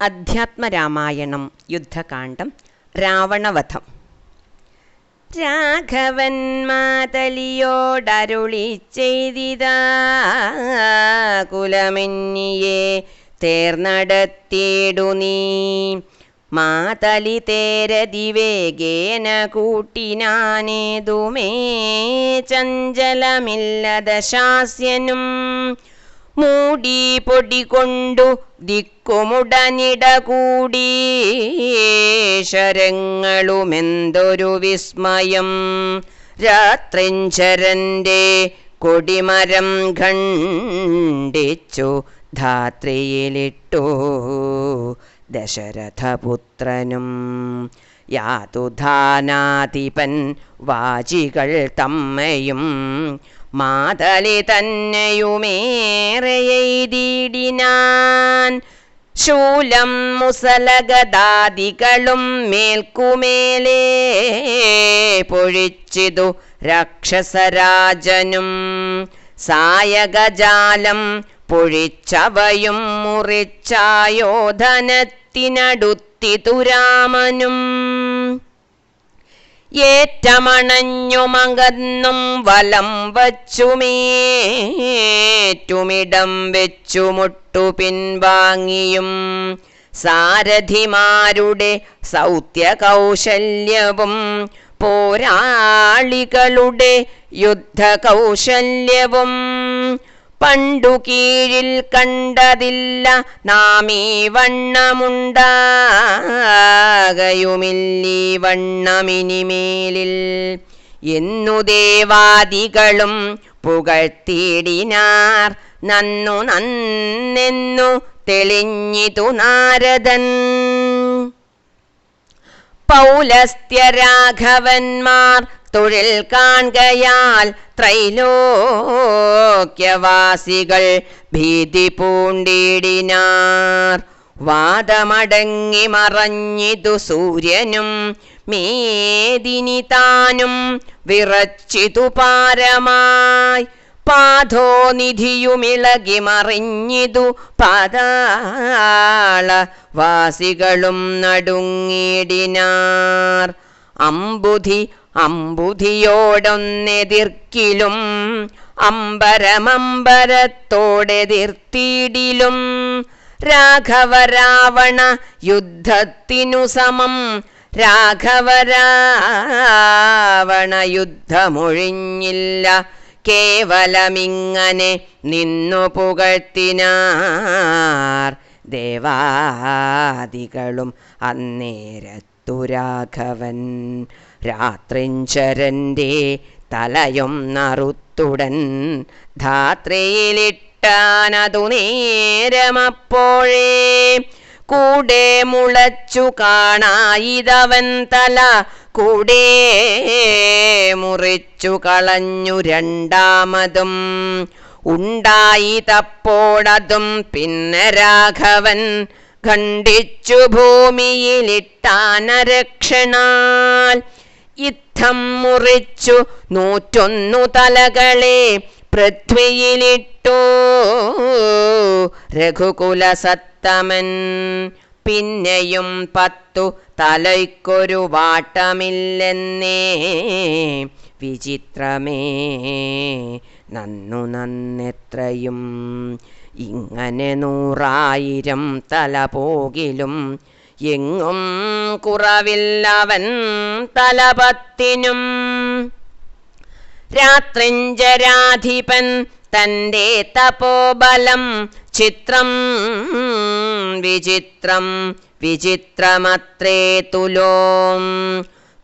അധ്യാത്മരാമായണം യുദ്ധകാണ്ഡം രാവണവധം. രാഘവൻ മാതലിയോടരുളി ചെയ്തിതാ കുലമെന്നിയെ തേർന്നടത്തിയിടു നീ. മാതലി തേരതിവേഗേന കൂട്ടിനാനേതുമേ ചഞ്ചലമില്ലത ശാസ്യനും മൂടി പൊടി കൊണ്ടു ദിക്കുമുടനിട കൂടി ശരങ്ങളുമെന്തൊരു വിസ്മയം. രാത്രിഞ്ചരന്റെ കൊടിമരം ഖണ്ഡിച്ചു ധാത്രിയിലിട്ടു ദശരഥപുത്രനും. യാതുധാനാധിപൻ വാചികൾ തമ്മയും മാതലി തന്നെയുമേറെയ്തിടിനാൻ ശൂലം മുസലഗദാദികളും മേൽക്കുമേലേ പൊഴിച്ചിതു രാക്ഷസരാജനും. സായകജാലം പൊഴിച്ചവയും മുറിച്ചായോധനത്തിനടുത്തിതു രാമനും. ഏറ്റമണഞ്ഞുമകന്നും വലം വച്ചുമേറ്റുമിടം വെച്ചു മുട്ടു പിൻവാങ്ങിയും. സാരഥിമാരുടെ സൗത്യകൗശല്യവും പോരാളികളുടെ യുദ്ധകൗശല്യവും പണ്ടു കീഴിൽ കണ്ടതില്ല. നാമീ വണ്ണമുണ്ടാകയുമില്ലീ. വണ്ണമിനിമേലിൽ എന്നു ദേവാദികളും പുകഴ്ത്തിയിടിനാർ. നന്നു നന്നെന്നു തെളിഞ്ഞിതു നാരദൻ. പൗലസ്ത്യരാഘവന്മാർ തൊഴിൽ കാൺകയാൽ ത്രൈലോക്യവാസികൾ ഭീതി പൂണ്ടിടിനാർ. വാദമടങ്ങി മറഞ്ഞിതു സൂര്യനും മേദിനി താനും വിറച്ചിതു പാരമായി. പാധോനിധിയുമിളകി മറിഞ്ഞിതു പാതാള വാസികളും നടുങ്ങിടിനാർ. അമ്പുധി അമ്പുധിയോടൊന്നെതിർക്കിലും അമ്പരമമ്പരത്തോടെതിർത്തിയിടിലും രാഘവരാവണ യുദ്ധത്തിനു സമം രാഘവരാവണ യുദ്ധമൊഴിഞ്ഞില്ല കേവലമിങ്ങനെ നിന്നു പുകഴ്ത്തിനാർ. ദേവാദികളും അന്നേരത്തു രാഘവൻ രാത്രിഞ്ചരന്റെ തലയും നറുത്തുടൻ ധാത്രയിലിട്ടാനതു നേരമപ്പോഴേ കൂടെ മുളച്ചു കാണായിതവൻ തല കൂടെ മുറിച്ചു കളഞ്ഞു രണ്ടാമതും ഉണ്ടായി തപ്പോടതും പിന്നെ രാഘവൻ ഖണ്ഡിച്ചു ഭൂമിയിലിട്ടാനരക്ഷണാൽ യുദ്ധം മുറിച്ചു. നൂറ്റൊന്നു തലകളെ പൃഥ്വിയിലിട്ടു. രഘുകുല സത്തമൻ പിന്നെയും പത്തു തലയ്ക്കൊരു വാട്ടമില്ലെന്നേ. വിചിത്രമേ നന്നു നന്നെത്രയും ഇങ്ങനെ നൂറായിരം തല പോകിലും എങ്ങും കുറവില്ലവൻ തലപത്തിനും. രാത്രിഞ്ചരാധിപൻ തന്റെ തപോബലം ചിത്രം വിചിത്രം വിചിത്രമത്രേ തുലോം.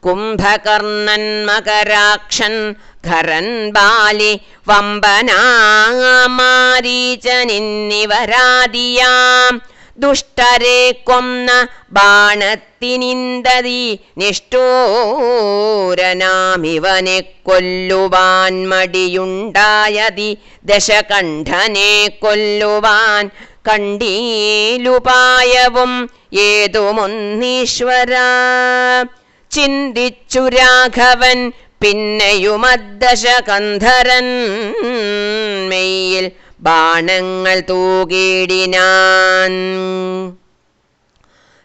കുംഭകർണൻ മകരാക്ഷൻ ഖരൻ ബാലി വമ്പനാമാരീചനിന്നിവരാദിയാം ദുഷ്ടരെ കൊന്ന ബാണത്തിനിന്തതി നിഷ്ഠൂരനാമിവനെ കൊല്ലുവാൻ മടിയുണ്ടായതി ദശകണ്ഠനെ കൊല്ലുവാൻ കണ്ടീലുപായവും ഏതുമൊന്നീശ്വര. ചിന്തിച്ചു രാഘവൻ പിന്നെയുമദ്ദശകന്ധരൻ മെയ്യിൽ ബാണങ്ങൾ തൂകിടിനാൻ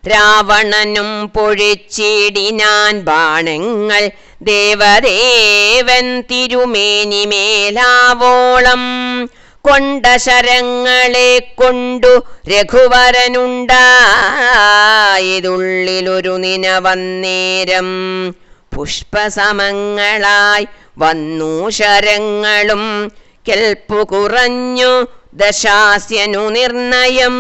രാവണനും പൊഴിച്ചിടിനാൻ ബാണങ്ങൾ ദേവദേവൻ തിരുമേനി മേലാവോളം കൊണ്ട ശരങ്ങളെ കൊണ്ടു രഘുവരനുണ്ടായതുള്ളിലൊരു നിനവന്നേരം പുഷ്പസമങ്ങളായി വന്നു ശരങ്ങളും. കെൽപ്പു കുറഞ്ഞു ദശാസ്യനു നിർണയം.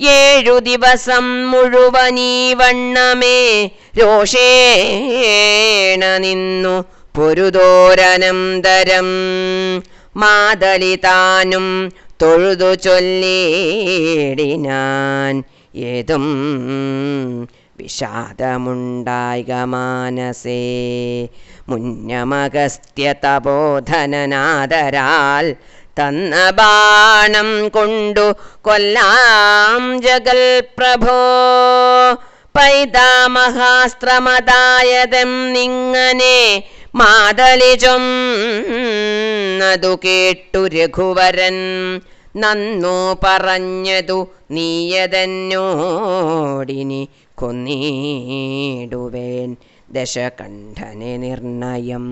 ഏഴു ദിവസം മുഴുവനീ വണ്ണമേ രോഷേണ നിന്നു പൊരുതോരനന്തരം. മാതളിതാനും തൊഴുതു ചൊല്ലേടിനാൻ. ഏതും വിഷാദമുണ്ടായിക മാനസേ മുന്നമഗസ്ത്യ തപോധനനാദരാൽ തന്ന ബാണം കൊണ്ടു കൊല്ലാം ജഗൽ പ്രഭോ പൈതാമഹാസ്ത്രമതായതം നിങ്ങനെ മാതലിജം അതു കേട്ടു രഘുവരൻ. നന്നു പറഞ്ഞതു നീയതന്നോടിനി കൊന്നീടുവേൻ ദശകണ്ഠനെ നിർണയം.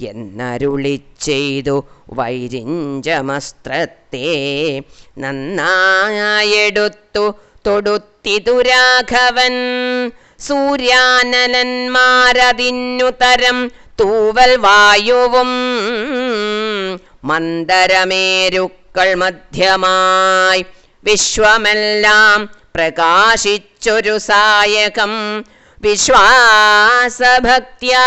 എന്നരുളി ചെയ്തു വൈരിഞ്ചമസ്ത്രത്തെ നന്നായെടുത്തു തൊടുത്തിതു രാഘവൻ. സൂര്യാനലന്മാരതിന്നു തരം തൂവൽ വായുവും മന്ദരമേരുക്കൾ മധ്യമായി വിശ്വമെല്ലാം പ്രകാശിച്ചൊരു സായകം. വിശ്വാസഭക്തിയ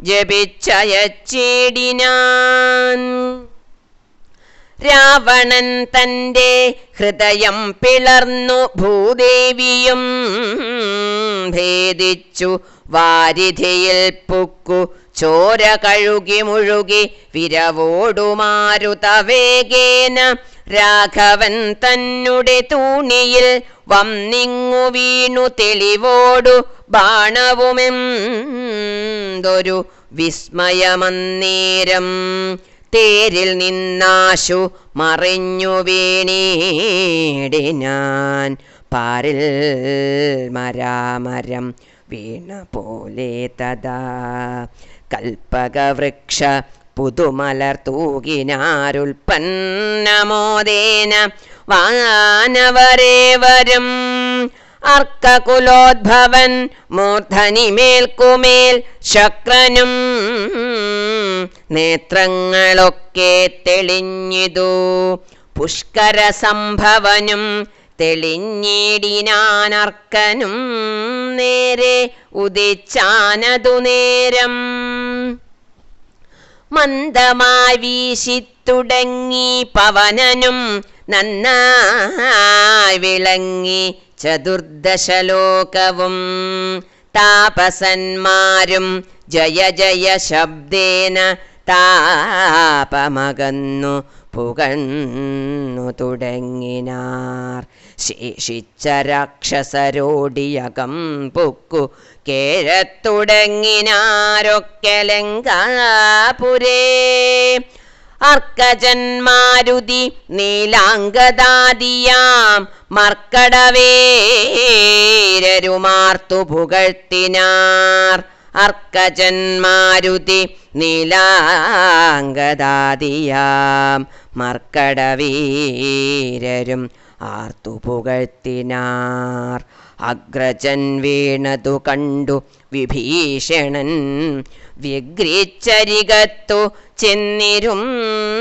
ജപിച്ചയച്ചിടിനാൻ. രാവണൻ തന്റെ ഹൃദയം പിളർന്നു ഭൂദേവിയും ഭേദിച്ചു വാരിധിയിൽ പുക്കു ചോര കഴുകി മുഴുകി വിരവോടുമാരുതവേഗേന രാഘവൻ തന്നുടെ തൂണിയിൽ വന്നിങ്ങു വീണു തെളിവോടു ബാണവുമെന്തൊരു വിസ്മയമന്നേരം. തേരിൽ നിന്നാശു മറിഞ്ഞു വീണീടിനാൻ പാരിൽ മരാമരം വീണ പോലെ തഥാ. കൽപ്പകവൃക്ഷ പുതുമലർ തൂകിനാരുൽപ്പന്നമോദേന വാനവരേവരും. അർക്കകുലോദ്ഭവൻ മൂർധനിമേൽക്കുമേൽ ശക്രനും. നേത്രങ്ങളൊക്കെ തെളിഞ്ഞിതു പുഷ്കര സംഭവനും തെളിഞ്ഞിടിനാനർക്കനും നേരെ ഉദിച്ചാനതു നേരം. മന്ദമായി വീശിത്തുടങ്ങി പവനനും നന്നായി വിളങ്ങി ചതുർദശലോകവും. താപസന്മാരും ജയ ജയ ശബ്ദേന താപമകന്നു. പുകന്നു തുടങ്ങിനാർ. ശേഷിച്ച രാക്ഷസരോടിയകം പൊക്കു കേഴത്തുടങ്ങിനാരൊക്കെ ലങ്കാപുരേ. അർക്കജന്മാരുതി നീലാങ്കദാദിയാം മർക്കടവേരരുമാർത്തു പുകഴ്ത്തിനാർ. അർക്കജന്മാരുതി നീലാംഗദാദിയാം. മർക്കടവീരരും ആർത്തു പുകഴ്ത്തിനാർ. അഗ്രജൻ വീണതു കണ്ടു വിഭീഷണൻ. വ്യഗ്രിച്ചരികത്തു ചെന്നിരും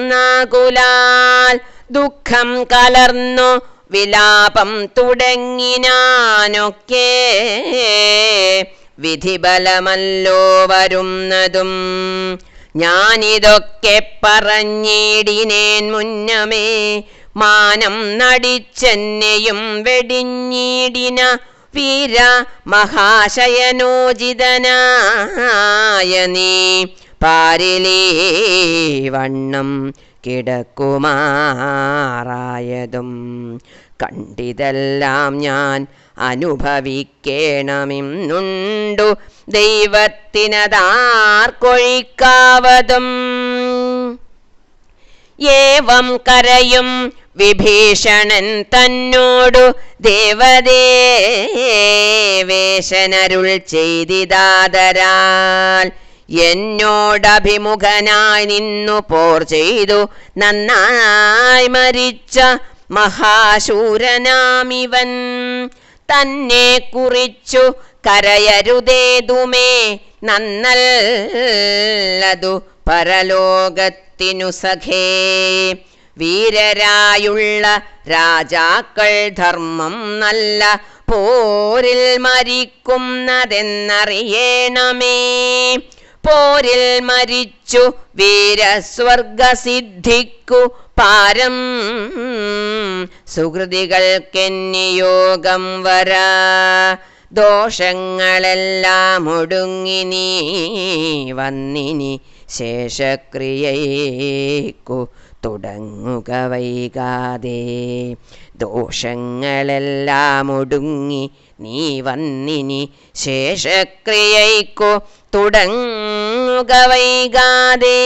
നാകുലാൽ. ദുഃഖം കലർന്നു വിലാപം തുടങ്ങിനാനൊക്കെ. വിധിബലമല്ലോ വരുന്നതും. ഞാനിതൊക്കെ പറഞ്ഞിടിനേൻ മുന്നമേ മാനം നടിച്ചെന്നെയും വെടിഞ്ഞിടിന വീര മഹാശയനോചിതനായ നീ. പാരിലേ വണ്ണം കിടക്കുമാറായതും. കണ്ടിതെല്ലാം ഞാൻ അനുഭവിക്കേണമെന്നുണ്ടു ദൈവത്തിനതാർക്കൊഴിക്കാവതും. ഏവം കരയും വിഭീഷണൻ തന്നോടു ദേവദേവേശനരുൾ ചെയ്തിതാതരാൽ. എന്നോടഭിമുഖനായി നിന്നു പോർ ചെയ്തു നന്നായി മരിച്ച മഹാശൂരനാമിവൻ. തന്നെ കുറിച്ചു കരയരുതേതുമേ. നന്നല്ലതു പരലോകത്തിനു സഖേ വീരരായുള്ള രാജാക്കൾ ധർമ്മം നല്ല പോരിൽ മരിക്കുന്നതെന്നറിയണമേ. പോരിൽ മരിച്ചു വീരസ്വർഗസിദ്ധിക്കു പാരം. സുഹൃതികൾക്കെന്നിയോഗം വരാ. ദോഷങ്ങളെല്ലാം ഒടുങ്ങി നീ വന്നിനി ശേഷക്രിയയ്ക്കു തുടങ്ങുക വൈകാതെ. ദോഷങ്ങളെല്ലാം ഒടുങ്ങി നീ വന്നിനി ശേഷക്രിയയ്ക്കു തുടങ്ങുക വൈകാതെ.